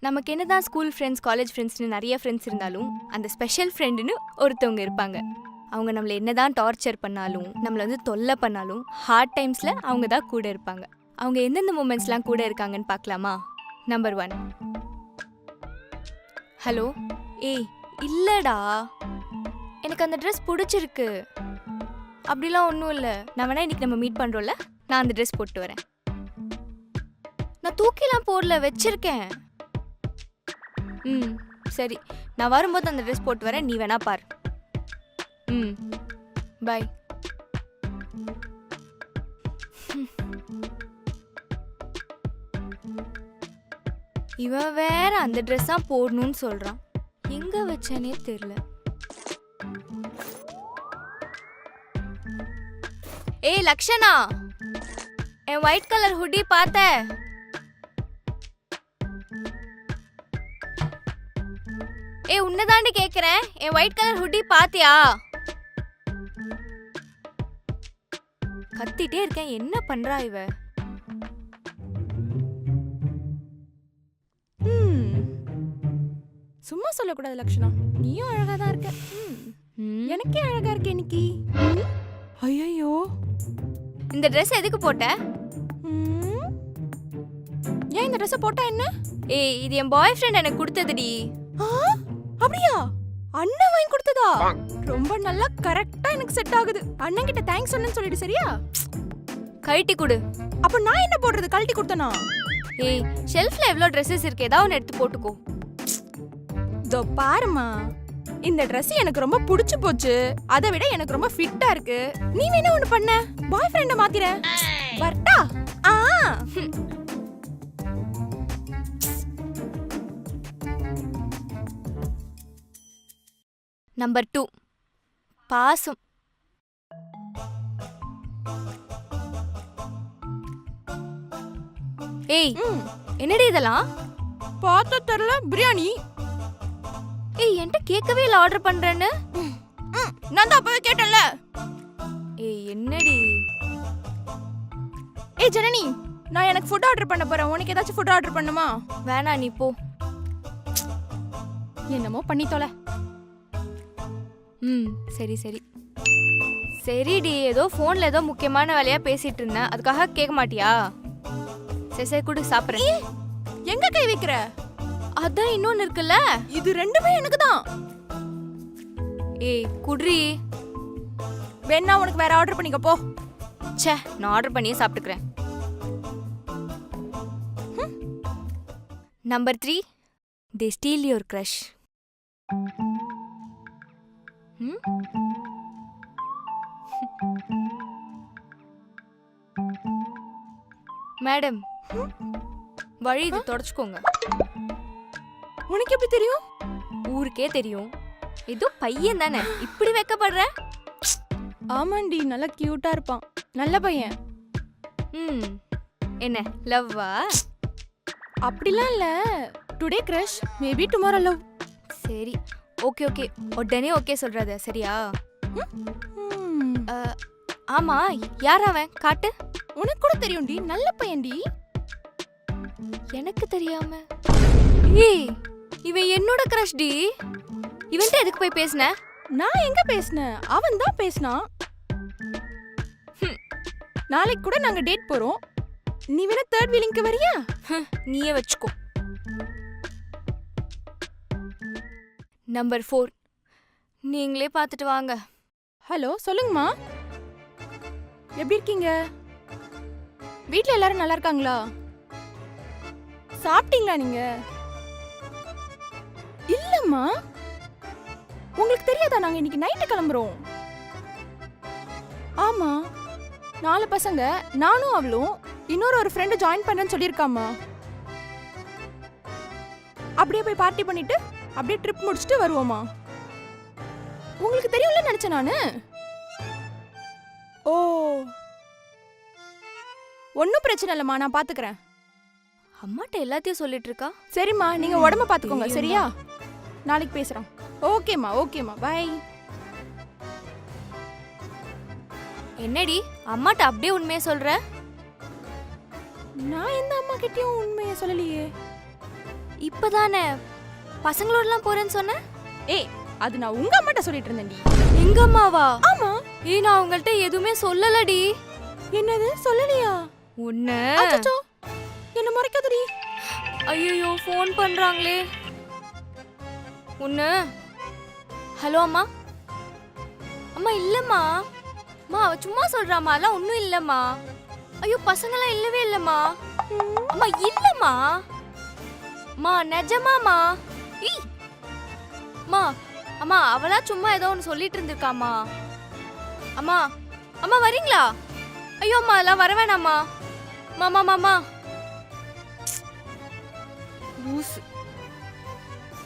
நமக்கு என்னதான் school friends college ஃப்ரெண்ட்ஸ்னு நிறைய ஃப்ரெண்ட்ஸ் இருந்தாலும் அந்த ஸ்பெஷல் ஃப்ரெண்டுன்னு ஒருத்தவங்க இருப்பாங்க. அவங்க நம்மளை என்னதான் டார்ச்சர் பண்ணாலும் நம்மளை வந்து தொல்லை பண்ணாலும் ஹார்ட் டைம்ஸில் அவங்க தான் கூட இருப்பாங்க. அவங்க எந்தெந்த மூமெண்ட்ஸ்லாம் கூட இருக்காங்கன்னு பார்க்கலாமா? நம்பர் ஒன் ஹலோ ஏய் இல்லடா. எனக்கு அந்த ட்ரெஸ் பிடிச்சிருக்கு. அப்படிலாம் ஒன்றும் இல்லை. நான் வேணா இன்னைக்கு நம்ம மீட் பண்ணுறோம்ல நான் அந்த ட்ரெஸ் போட்டு வரேன். நான் தூக்கிலாம் போடல வச்சிருக்கேன். ம் சரி. நான் வரும்போது அந்த ட்ரெஸ் போட்டு வரேன். நீ வேணா பார். ம் பை இவன் வேற அந்த ட்ரெஸ் தான் போடணும்னு சொல்றான். எங்க வச்சேனே தெரியல ஏய் லக்ஷனா? என் ஒயிட் கலர் ஹுடி பார்த்த. ஏய் உன்னதாண்டி கேக்குறேன். என் ஒயிட் கலர் ஹுடி பாத்தியா? கத்திட்டே இருக்கேன். என்ன பண்றா இவ? ம். சும்மா சொல்லக்கூடாது லக்ஷணா. நீயும் அழகா தான் இருக்க. எனக்கே அழகா இருக்கு இன்னைக்கு. ஐயோ இந்த Dress எதுக்கு போட்ட? ஏன் இந்த ட்ரெஸ் போட்டா என்ன? ஏய் இது என் பாய் ஃப்ரெண்ட் எனக்கு கொடுத்ததுடி. அண்ணன் வாங்கி கொடுத்ததா? ரொம்ப நல்லா கரெக்டா எனக்கு செட் ஆகுது. அண்ணன் கிட்ட தேங்க்ஸ் சொன்னேன்னு சொல்லிடு சரியா? கழட்டி கொடு. அப்ப நான் என்ன போடுறது? கழட்டி கொடுத்தனா? ஏய் ஷெல்ஃப்ல எவ்வளோ ட்ரெஸ்ஸஸ் இருக்கு? ஏதாவது ஒன்று எடுத்து போட்டுக்கோ. இதோ பாருமா இந்த Dress எனக்கு ரொம்ப பிடிச்சு போச்சு. அதை விட எனக்கு ரொம்ப ஃபிட்டா இருக்கு. நீ வேணா ஒண்ணு பண்ண. பாய் ஃப்ரெண்ட மாத்திர வரட்டா? ஆ. Number two. பாசம். ஏய் என்னடி இதெல்லாம்? பார்த்தா தெரியல பிரியாணி. ஏய் என்கிட்ட கேட்கவே இல்லை ஆர்டர் பண்றேன்னு. ம், நான் தான் அப்பவே கேட்டேன்ல. ஏய் என்னடி? ஏய் ஜனனி நான் எனக்கு ஃபுட் ஆர்டர் பண்ண போறேன். உனக்கு ஏதாச்சும் ஃபுட் ஆர்டர் பண்ணுமா? வேணா நீ போ. என்னமோ பண்ணி தொலை ம் சரி சரி. சரிடி ஏதோ ஃபோனில் ஏதோ முக்கியமான வேலையாக பேசிட்டு இருந்தேன். அதுக்காக கேட்க மாட்டியா? சரி சரி கொடு சாப்பிட்றேன். எங்க கை வைக்கிற? அதான் இன்னொன்று இருக்குல்ல? இது ரெண்டுமே எனக்கு தான். ஏய் குட்ரி வேணா உனக்கு வேற ஆர்டர் பண்ணிக்க போ. ச்சே நான் ஆர்டர் பண்ணியே சாப்பிட்டுக்கிறேன். Number three they steal your crush madam வழி இது தொடச்சுக்கோங்க. உனக்கு எப்படி தெரியும்? ஊருக்கே தெரியும். ஏதோ பையன் தானே இப்படி வைக்கப்படுற? ஆமாண்டி நல்லா கியூட்டா இருப்பான். நல்ல பையன். ம் என்ன லவ்வா? அப்படிலாம் இல்ல. Today crush maybe tomorrow love சரி. Okay okay. உடனே ஓகே சொல்றாத சரியா? அஹ், ஆமா யார் அவன்? காட்டு? உனக்கு கூட தெரியும்டி நல்ல பையன்டி. எனக்கு தெரியாம. ஏய் இவன் என்னோட கிரஷ் டி? இவன்ட்ட எதுக்கு போய் பேசுன? நான் எங்க பேசினேன் அவன் தான் பேசினான். ஹம். நாளைக்கு கூட நாங்க டேட் போறோம். நீ வேணா தேர்ட் வீலிங்க்கு வரியா? நீயே வச்சுக்கோ. Number four. நீங்களே பார்த்துட்டு வாங்க. ஹலோ சொல்லுங்கம்மா. எப்படி இருக்கீங்க? வீட்டில் எல்லாரும் நல்லா இருக்காங்களா? சாப்பிட்டீங்களா நீங்க? இல்லம்மா. உங்களுக்கு தெரியாதா நாங்க இன்னைக்கு நைட்டு கிளம்புறோம்? ஆமா. நாலு பசங்க நானும் அவளும் இன்னொரு ஒரு ஃப்ரெண்டு ஜாயின் பண்றேன்னு சொல்லியிருக்காம்மா. அப்படியே போய் பார்ட்டி பண்ணிட்டு அப்படியே ட்ரிப் முடிச்சுட்டு வருவோமா? உங்களுக்கு தெரியும்ல நினைச்சேன் நானு. ஓ. ஒன்றும் பிரச்சனை இல்லைம்மா நான் பாத்துக்கறேன். அம்மாட்ட எல்லாத்தையும் சொல்லிட்டு இருக்கா? சரிம்மா நீங்க உடம்ப பாத்துக்கோங்க சரியா? நாளைக்கு பேசுறோம். ஓகேம்மா ஓகேம்மா பை என்னடி அம்மாட்ட அப்படியே உண்மையை சொல்ற? நான் எந்த அம்மா கிட்டயும் உண்மையை சொல்லலையே. இப்பதானே பசங்களோடலாம் போறேன்னு சொன்ன? ஏய் அது நான் உங்க அம்மாட்ட சொல்லிட்டு இருந்தேன்டி. எங்க அம்மாவா? ஆமா. ஏய் நான் அவங்கள்ட்ட எதுவுமே சொல்லலடி. என்னது? சொல்லலையா? ஒண்ணு அச்சச்சோ. என்ன முறைக்காதடி. ஐயோ ஃபோன் பண்றாங்களே. ஒண்ணு ஹலோ அம்மா. அம்மா இல்லம்மா. அம்மா அவ சும்மா சொல்றாம்மா. அதெல்லாம் ஒன்றும் இல்லம்மா. ஐயோ பசங்களாம் இல்லவே இல்லம்மா. அம்மா இல்லம்மா. அம்மா நிஜமாம்மா. ஈ அம்மா அம்மா அவளா சும்மா ஏதோ ஒன்று சொல்லிட்டு இருந்திருக்காம்மா. அம்மா அம்மா வரீங்களா? ஐயோ அம்மா அதெல்லாம் வர வேணாம்மா. மாமா மாமா லூசு.